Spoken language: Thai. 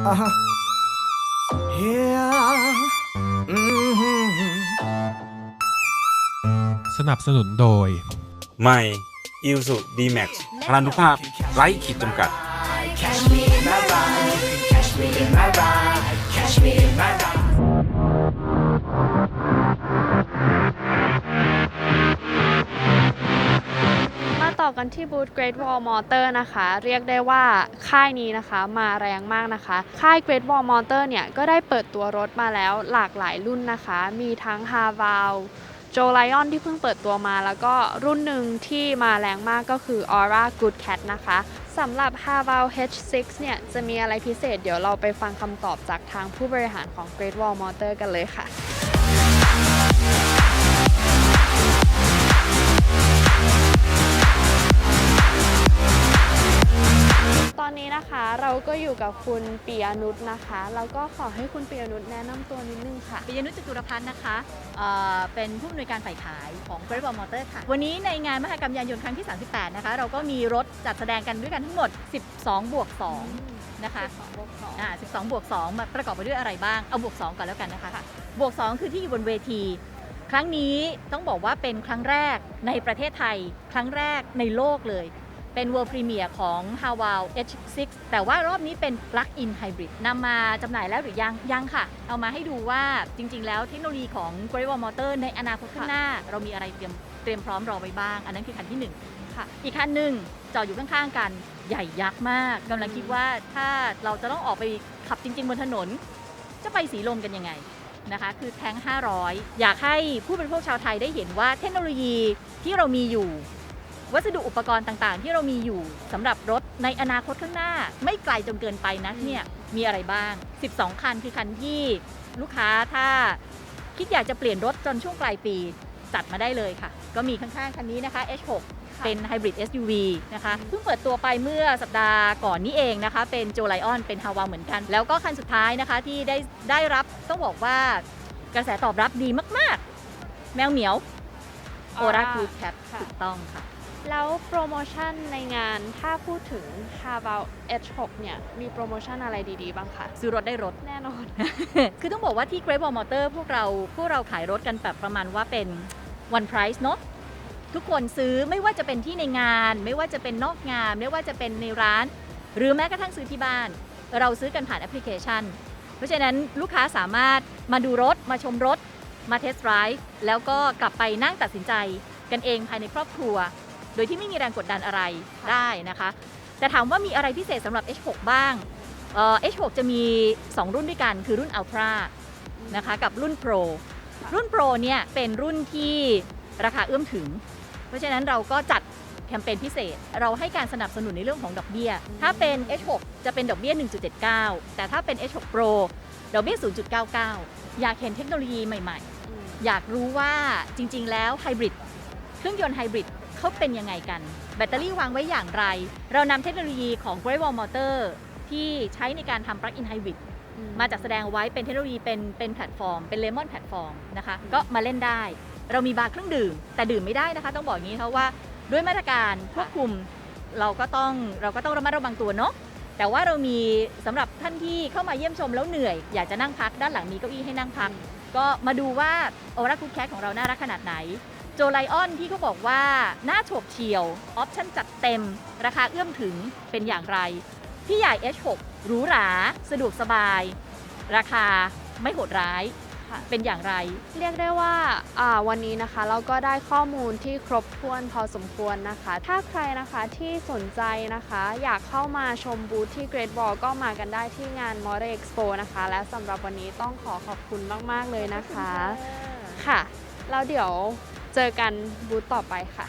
Uh-huh. Yeah. Mm-hmm. สนับสนุนโดย ใหม่อิลสุดีแม็กซ์พลันุภาพไร้ขีดจำกัด Catch me อกันที่บูธ Great Wall Motor นะคะ เรียกได้ว่าค่ายนี้นะคะมาแรงมากนะคะ ค่าย Great Wall Motor เนี่ย ก็ได้เปิดตัวรถมาแล้วหลากหลายรุ่นนะคะ มีทั้ง h a v a l โจไลออนที่เพิ่งเปิดตัวมาแล้วก็รุ่นหนึ่งที่มาแรงมากก็คือ Aura Good Cat นะคะสำหรับ h a v a l H6 เนี่ย จะมีอะไรพิเศษเดี๋ยวเราไปฟังคำตอบจากทางผู้บริหารของ Great Wall Motor กันเลยค่ะ อนนี้นะคะเราก็อยู่กับคุณปียนุชนะคะ แล้วก็ขอให้คุณปียนุชแนะนำตัวนิดนึงค่ะ ปิยนุชจตุรพัฒน์นะคะเอ่อเป็นผู้อำนวยการฝ่ายขายของ Great Wall Motor ค่ะ วันนี้ในงานมหกรรมยานยนต์ครั้งที่ 38 นะคะ เราก็มีรถจัดแสดงกันด้วยกันทั้งหมด 12 บวก 2 นะคะอ่า12 บวก 2 มาประกอบไปด้วยอะไรบ้าง เอาบวก 2 ก่อนแล้วกันนะคะ บวก 2 คือที่อยู่บนเวที ครั้งนี้ต้องบอกว่าเป็นครั้งแรกในประเทศไทย ครั้งแรกในโลกเลย เป็น World Premiere ของ h a w a l H6 แต่ว่ารอบนี้เป็น Plug-in Hybrid นำมาจำหน่ายแล้วหรือยัง ยังค่ะ เอามาให้ดูว่าจริง ๆ แล้วเทคโนโลยีของ Great Wall Motor ในอนาคตข้างหน้า เรามีอะไรเตรียมเตรียมพร้อมรอไว้บ้าง อันนั้นคือคันที่ 1 ค่ะ อีกคันหนึ่งจอดอยู่ข้าง ๆ กันใหญ่ยักษ์มากกำลังคิดว่าถ้าเราจะต้องออกไปขับจริง ๆ บนถนน จะไปสีลมกันยังไงนะคะคือแทง500 อยากให้ผู้บริโภคชาวไทยได้เห็นว่าเทคโนโลยีที่เรามีอยู่ วัสดุอุปกรณ์ต่างๆ ที่เรามีอยู่สำหรับรถในอนาคตข้างหน้า ไม่ไกลจนเกินไปนะเนี่ยมีอะไรบ้าง 12 คันคือคันที่ลูกค้าถ้าคิดอยากจะเปลี่ยนรถจนช่วงปลายปีจัดมาได้เลยค่ะ ก็มีข้างๆ คันนี้นะคะ H6 เป็น Hybrid SUV นะคะเพิ่งเปิดตัวไปเมื่อสัปดาห์ก่อนนี้เองนะคะ เป็นโจไลออนเป็นฮาวาเหมือนกัน แล้วก็คันสุดท้ายนะคะที่ได้ได้รับต้องบอกว่ากระแสตอบรับดีมากๆ แมวเหมียวโอรา Aura คูแคทค่ะถูกต้องค่ะ แล้วโปรโมชั่นในงานถ้าพูดถึง h a v a l H6 เนี่ย มีโปรโมชั่นอะไรดีๆ บ้างคะซื้อรถได้รถ แน่นอน คือต้องบอกว่าที่ Great Wall Motor พวกเราพวกเราขายรถกันแบบประมาณว่าเป็น one price เนอะทุกคนซื้อไม่ว่าจะเป็นที่ในงาน ไม่ว่าจะเป็นนอกงาน ไม่ว่าจะเป็นในร้าน หรือแม้กระทั่งซื้อที่บ้าน เราซื้อกันผ่านแอปพลิเคชัน เพราะฉะนั้นลูกค้าสามารถมาดูรถมาชมรถ มาเทสต์ไ i ฟ์แล้วก็กลับไปนั่งตัดสินใจกันเองภายในครอบครัว โดยที่ไม่มีแรงกดดันอะไรได้นะคะ แต่ถามว่ามีอะไรพิเศษสำหรับ H6 บ้างเอ่อ H6 จะมี 2 รุ่นด้วยกันคือรุ่น Ultra นะคะกับรุ่น Pro รุ่น Pro เนี่ยเป็นรุ่นที่ราคาเอื้อมถึง เพราะฉะนั้นเราก็จัดแคมเปญพิเศษ เราให้การสนับสนุนในเรื่องของดอกเบี้ย ถ้าเป็น H6 จะเป็นดอกเบี้ย 1.79 แต่ถ้าเป็น H6 Pro ดอกเบี้ย 0.99 อยากเห็นเทคโนโลยีใหม่ๆ อยากรู้ว่าจริง ๆ แล้วไฮบริดเครื่องยนต์ไฮบริด เขาเป็นยังไงกัน แบตเตอรี่วางไว้อย่างไร เรานำเทคโนโลยีของ Great Wall Motor ที่ใช้ในการทำ Plug-in Hybrid มาจัดแสดงไว้เป็นเทคโนโลยีเป็นเป็นแพลตฟอร์ม เป็นเลมอนแพลตฟอร์มนะคะก็มาเล่นได้ เรามีบาร์เครื่องดื่ม แต่ดื่มไม่ได้นะคะต้องบอกอย่างนี้เพราะว่าด้วยมาตรการควบคุมเราก็ต้องเราก็ต้องระมัดระวังตัวเนาะแต่ว่าเรามีสำหรับท่านที่เข้ามาเยี่ยมชมแล้วเหนื่อย อยากจะนั่งพักด้านหลังมีเก้าอี้ให้นั่งพัก ก็มาดูว่าโอราคูแคทของเราน่ารักขนาดไหน โจไลออนที่เขาบอกว่าหน้าโฉบเฉี่ยว ออปชั่นจัดเต็ม ราคาเอื้อมถึงเป็นอย่างไร พี่ใหญ่ H6 หรูหรา สะดวกสบาย ราคาไม่โหดร้ายค่ะ เป็นอย่างไร เรียกได้ว่าอ่าวันนี้นะคะเราก็ได้ข้อมูลที่ครบถ้วนพอสมควรนะคะ ถ้าใครนะคะที่สนใจนะคะ อยากเข้ามาชมบูธที่ Great Wall ก็มากันได้ที่งาน m o r e Expo นะคะ และสำหรับวันนี้ต้องขอขอบคุณมาก ๆ เลยนะคะ ค่ะ แล้วเดี๋ยว เจอกันบูธต่อไปค่ะ